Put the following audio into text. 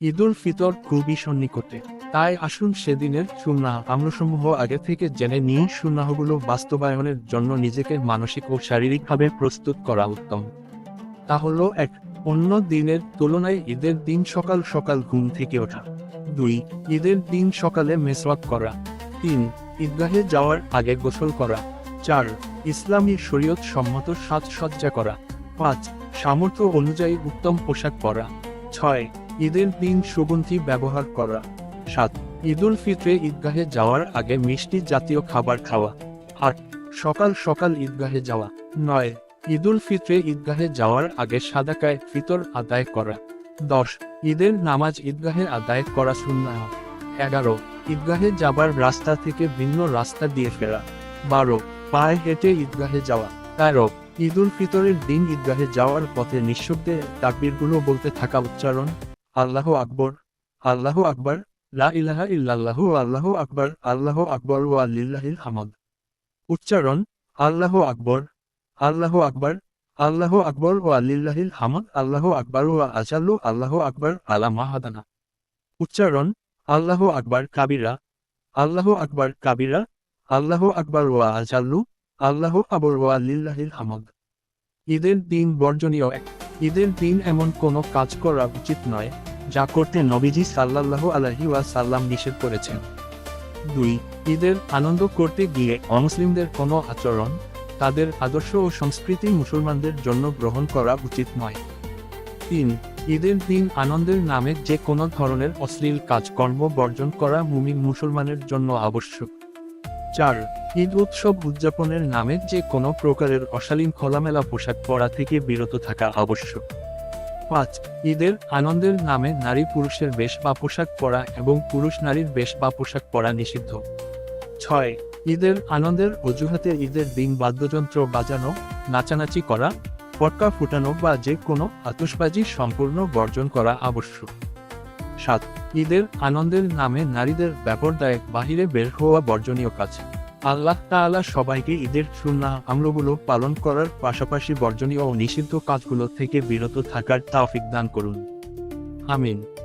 ঈদুল ফিতর খুবই সন্নিকটে। তাই আসুন সেদিনের সুন্নাহ আমলসমূহ আগে থেকে জেনে নিয়ে সুন্নাহগুলো বাস্তবায়নের জন্য নিজেকে মানসিক ও শারীরিকভাবে প্রস্তুত করা উত্তম। তা হলো এক, অন্য দিনের তুলনায় ঈদের দিন সকাল সকাল ঘুম থেকে ওঠা। দুই, ঈদের দিন সকালে মেসওয়াক করা। তিন, ঈদগাহে যাওয়ার আগে গোসল করা। চার, ইসলামী শরীয়ত সম্মত সাজসজ্জা করা। পাঁচ, সামর্থ্য অনুযায়ী উত্তম পোশাক পরা। ছয় ঈদের দিন সুগন্ধি ব্যবহার করা। সাত, ঈদুল ফিতরে ঈদগাহে যাওয়ার আগে মিষ্টি জাতীয় খাবার খাওয়া। আট, সকাল সকাল ঈদগাহে যাওয়া। নয়, ঈদুল ফিতরে ঈদগাহে যাওয়ার আগে সাদাকায় ফিতর আদায় করা। দশ, ঈদের নামাজ ঈদগাহে আদায় করা শূন্য এগারো, ঈদগাহে যাবার রাস্তা থেকে ভিন্ন রাস্তা দিয়ে ফেরা। বারো, পায়ে হেঁটে ঈদগাহে যাওয়া। তেরো, ঈদুল ফিতরের দিন ঈদগাহে যাওয়ার পথে নিঃশব্দে তাকবীরগুলো বলতে থাকা উচ্চারণ। আল্লাহ আকবর আল্লাহ আকবর, লা ইলাহা ইল্লাল্লাহু, আল্লাহু আকবর, আল্লাহ আকবর ওয়া লিল্লাহিল হামদ। উচ্চারণ, আল্লাহ আকবর আল্লাহ আকবর আল্লাহ আকবর ওয়া লিল্লাহিল হামদ, আল্লাহ আকবর ওয়া আজাল্লু আল্লাহ আকবর আলা মাহাদানা। উচ্চারণ, আল্লাহ আকবর কাবিরা, আল্লাহ আকবর কাবিরা, আল্লাহ আকবর ওয়া আজাল্লু আল্লাহ আবর ওয়া লিল্লাহিল হামদ। ঈদের দিন বর্জনীয় এক, ঈদের দিন এমন কোনো কাজ করা উচিত নয়। যা করতে নবীজি সাল্লাল্লাহু আলাইহি ওয়া সাল্লাম নিষেধ করেছেন। দুই, ঈদের আনন্দ করতে গিয়ে অমুসলিমদের কোনো আচরণ, তাদের আদর্শ ও সংস্কৃতি মুসলমানদের জন্য গ্রহণ করা উচিত নয়। তিন, ঈদের দিন আনন্দের নামে যে কোনো ধরনের অশ্লীল কাজকর্ম বর্জন করা মুমিন মুসলমানের জন্য আবশ্যক। চার, ঈদ উৎসব উদযাপনের নামে যে কোনো প্রকারের অশালীন খোলামেলা পোশাক পরা থেকে বিরত থাকা আবশ্যক। পাঁচ, ঈদের আনন্দের নামে নারী পুরুষের বেশ বা পোশাক পরা এবং পুরুষ নারীর বেশ বা পোশাক পরা নিষিদ্ধ। ছয়, ঈদের আনন্দের অজুহাতে ঈদের দিন বাদ্যযন্ত্র বাজানো, নাচানাচি করা, পটকা ফুটানো বা যে কোনো আতশবাজি সম্পূর্ণ বর্জন করা আবশ্যক। সাত, ঈদের আনন্দের নামে নারীদের ব্যাপারদায়ক বাহিরে বের হওয়া বর্জনীয় কাজ। আল্লাহ তাআলা সবাইকে ঈদের সুন্না আমলগুলো পালন করার পাশাপাশি বর্জনীয় ও নিষিদ্ধ কাজগুলো থেকে বিরত থাকার তাওফিক দান করুন। আমিন।